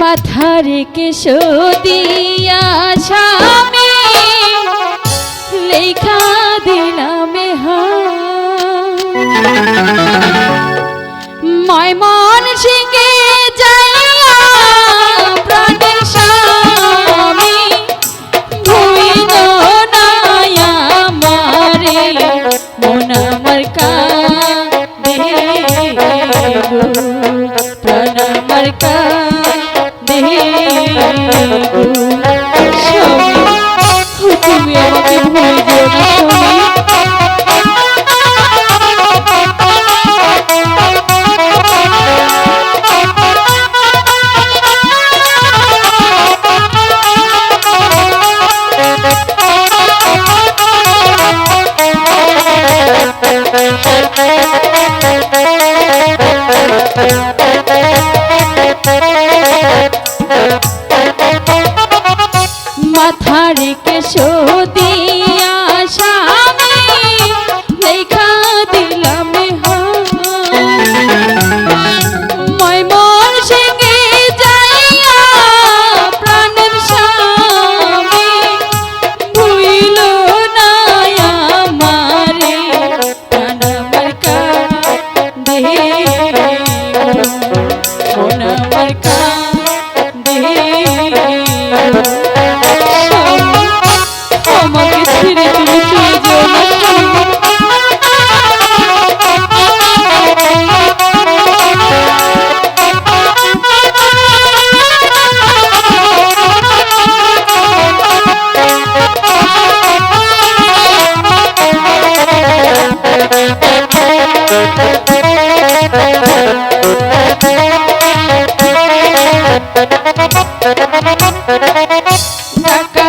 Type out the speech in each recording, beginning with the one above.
মাথার কেশদিয়া স্বামী লেখা দিলাম ময়মন সিংহে যাইয়া প্রাণের স্বামী ভুইল নায়া মারে। মন আমার কা দে প্রাণ আমার কা হে ঢাকা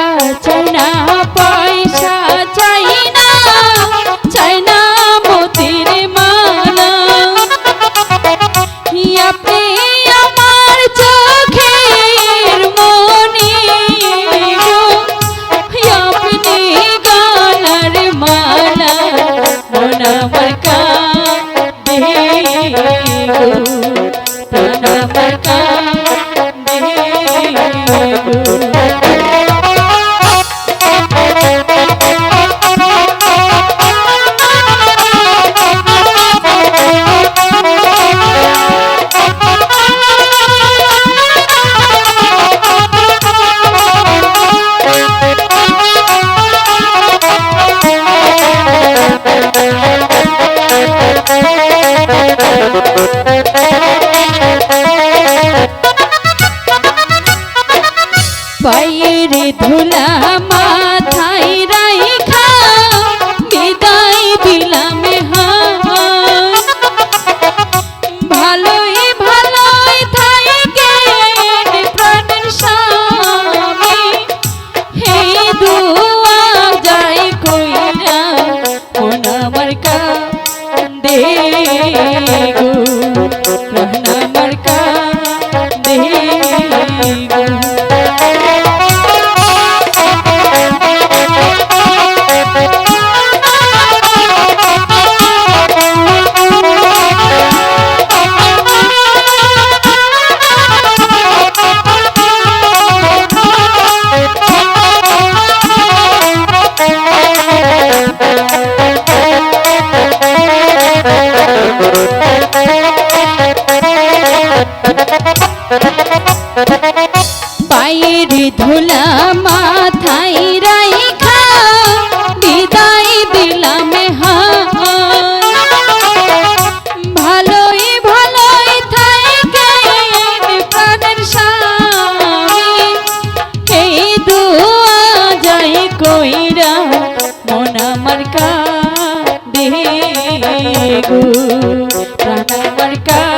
গো। প্রাণ আমার কা